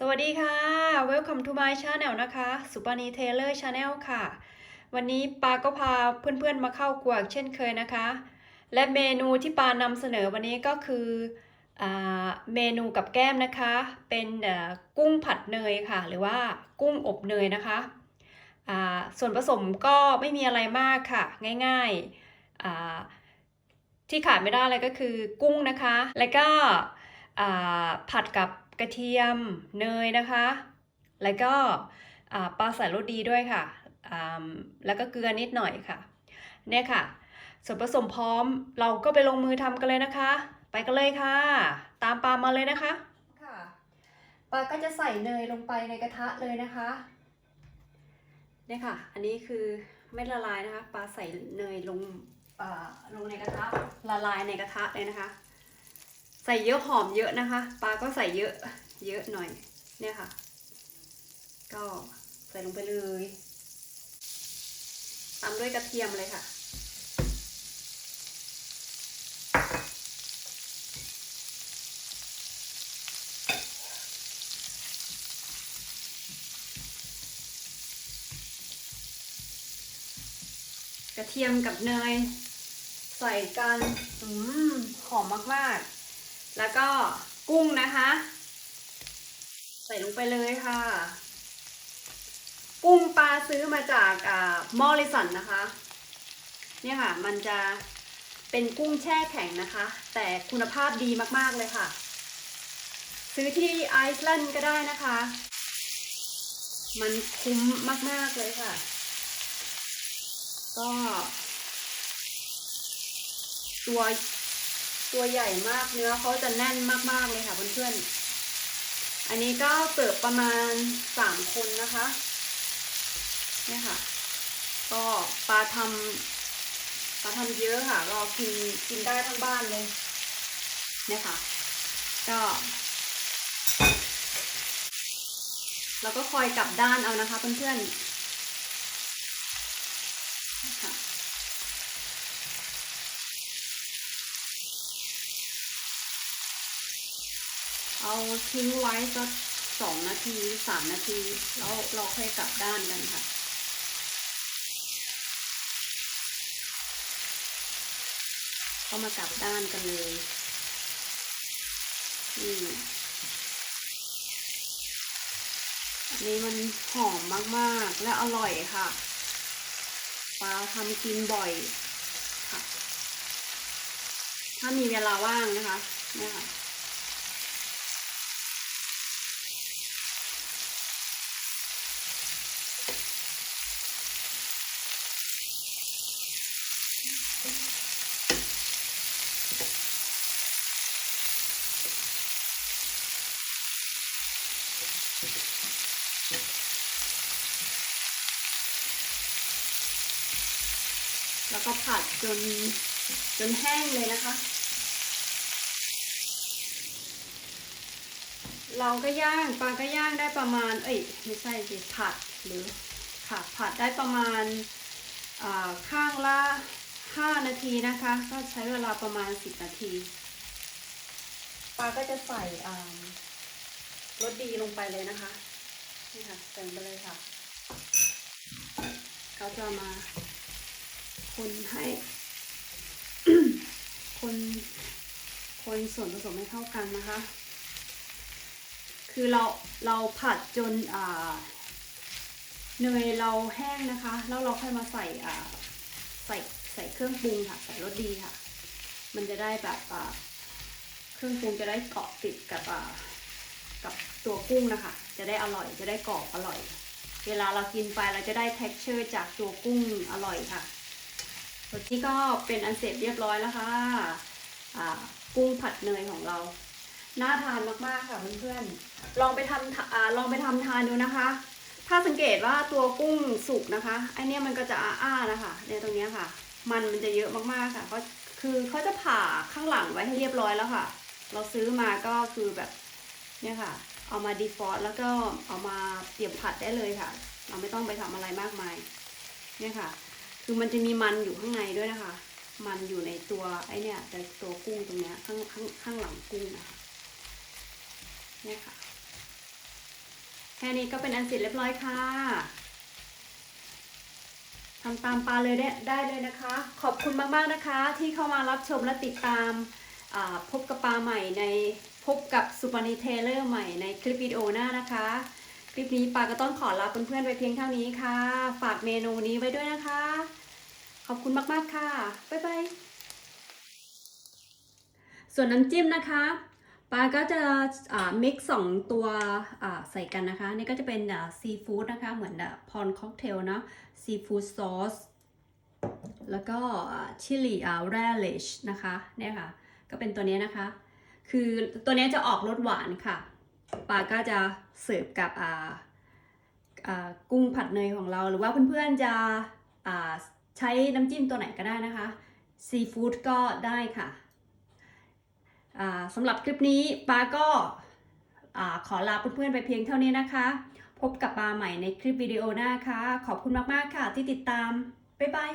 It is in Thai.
สวัสดีค่ะ Welcome to my channel นะคะ สุปานีเทเลอร์ชาแนลค่ะ วันนี้ปาก็พาเพื่อนๆมาเข้าครัวกเช่นเคยนะคะ และเมนูที่ปานำเสนอวันนี้ก็คืออเมนูกับแก้มนะคะ เป็นกุ้งผัดเนยค่ะ หรือว่ากุ้งอบเนยนะคะส่วนผสมก็ไม่มีอะไรมากค่ะ ง่ายๆที่ขาดไม่ได้เลยก็คือกุ้งนะคะ แล้วก็ผัดกับ กระเทียมเนยนะคะ แล้วก็ปลาใส่รสดีด้วยค่ะ แล้วก็เกลือนิดหน่อยค่ะเนี่ยค่ะ ส่วนผสมพร้อมเราก็ไปลงมือทำกันเลยนะคะ ไปกันเลยค่ะ ตามปามาเลยนะคะค่ะปาก็จะใส่เนยลงไปในกระทะเลยนะคะเนี่ยค่ะ อันนี้คือไม่ละลายนะคะปาใส่เนยลงลงในกระทะละลายในกระทะเลยนะคะ ใส่เยอะหอมเยอะนะคะ ปลาก็ใส่เยอะเยอะหน่อย เนี่ยค่ะ ก็ใส่ลงไปเลยตามด้วยกระเทียมเลยค่ะ กระเทียมกับเนย ใส่กัน อืมหอมมากๆ แล้วก็กุ้งนะคะ ใส่ลงไปเลยค่ะ กุ้งปลาซื้อมาจากมอริสันนะคะ เนี่ยค่ะ มันจะเป็นกุ้งแช่แข็งนะคะ แต่คุณภาพดีมากๆเลยค่ะ ซื้อที่ไอซ์แลนด์ก็ได้นะคะ มันคุ้มมากๆเลยค่ะ ก็ ตัว ตัวใหญ่มากเนื้อเขาจะแน่นมากๆเลยค่ะเพื่อนๆ อันนี้ก็เสิร์ฟประมาณสามคนนะคะเนี่ยค่ะ ก็ปลาทำปลาทำเยอะค่ะก็กินกินได้ทั้งบ้านเลยเนี่ยค่ะ ก็เราก็คอยกลับด้านเอานะคะเพื่อนๆ เอาทิ้งไว้สักสองนาทีสามนาที แล้วเราค่อยกลับด้านกันค่ะก็มากลับด้านกันเลยนี่อันนี้มันหอมมากๆ และอร่อยค่ะปลาทำกินบ่อยค่ะ ถ้ามีเวลาว่างนะคะเนี่ยค่ะ แล้วก็ผัดจนจนแห้งเลยนะคะ เราก็ย่างปลาก็ย่างได้ประมาณ เอ้ยไม่ใช่สิผัดหรือค่ะผัดได้ประมาณาข้างละ5นาทีนะคะ ก็ใช้เวลาประมาณ 10 นาทีปลาก็จะใส่รสดีลงไปเลยนะคะนี่ค่ะใส่ลงไปเลยค่ะ เขาจะมา คนให้คนคนส่วนผสมให้เข้ากันนะคะ คือเราเราผัดจนอ่าเนยเราแห้งนะคะ แล้วเราค่อยมาใส่อ่าใส่ใส่เครื่องปรุงค่ะ ใส่รสดีค่ะ มันจะได้แบบอ่าเครื่องปรุงจะได้เกาะติดกับอ่ากับตัวกุ้งนะคะ จะได้อร่อยจะได้กรอบอร่อย เวลาเรากินไปเราจะได้ texture จากตัวกุ้งอร่อยค่ะ ส่วนนี้ก็เป็นอันเสร็จเรียบร้อยแล้วค่ะกุ้งผัดเนยของเรา น่าทานมากๆค่ะเพื่อนๆ ลองไปทำอลองไปทำทานดูนะคะ ถ้าสังเกตว่าตัวกุ้งสุกนะคะไอเนี้ยมันก็จะอ้าๆนะคะเนี่ยตรงเนี้ยค่ะ มันมันจะเยอะมากๆค่ะ เพราะคือเขาจะผ่าข้างหลังไว้ให้เรียบร้อยแล้วค่ะ เราซื้อมาก็คือแบบเนี่ยค่ะ เอามาดีฟอร์แล้วก็เอามาเตรียมผัดได้เลยค่ะ เราไม่ต้องไปทำอะไรมากมาย เนี่ยค่ะ คือมันจะมีมันอยู่ข้างในด้วยนะคะ มันอยู่ในตัวไอเนี่ยแต่ตัวกุ้งตรงเนี้ยข้างข้างข้างหลังกุ้งนะคะเนี่ยค่ะ แค่นี้ก็เป็นอันเสร็จเรียบร้อยค่ะทำตามปลาเลยได้ได้เลยนะคะ ขอบคุณมากๆนะคะ ที่เข้ามารับชมและติดตามาพบกับปลาใหม่ในพบกับสุปานีเทเลอร์ใหม่ในคลิปวิดีโอหน้านะคะ ลิปนี้ปาก็ต้องขอลาเพื่อนๆไปเพียงเท่านี้ค่ะ ฝากเมนูนี้ไว้ด้วยนะคะ ขอบคุณมากๆค่ะ บ๊ายบายส่วนน้ำจิ้มนะคะปาก็จะมิกซ์สองตัวอ่าใส่กันนะคะ นี่ก็จะเป็นซีฟู้ดนะคะ เหมือนพอนค็อกเทลเนาะซีฟู้ดซอสแล้วก็ชิลลี่อ่าแรลิชนะคะเนี่ยค่ะ ก็เป็นตัวนี้นะคะ คือตัวนี้จะออกรสหวานค่ะ ปาก็จะเสิร์ฟกับอ่ากุ้งผัดเนยของเรา หรือว่าเพื่อนๆจะใช้น้ำจิ้มตัวไหนก็ได้นะคะซีฟู้ดก็ได้ค่ะสำหรับคลิปนี้ปาก็ขอลาเพื่อนๆไปเพียงเท่านี้นะคะ พบกับปาใหม่ในคลิปวิดีโอหน้าค่ะ ขอบคุณมากๆค่ะที่ติดตาม บ๊ายบาย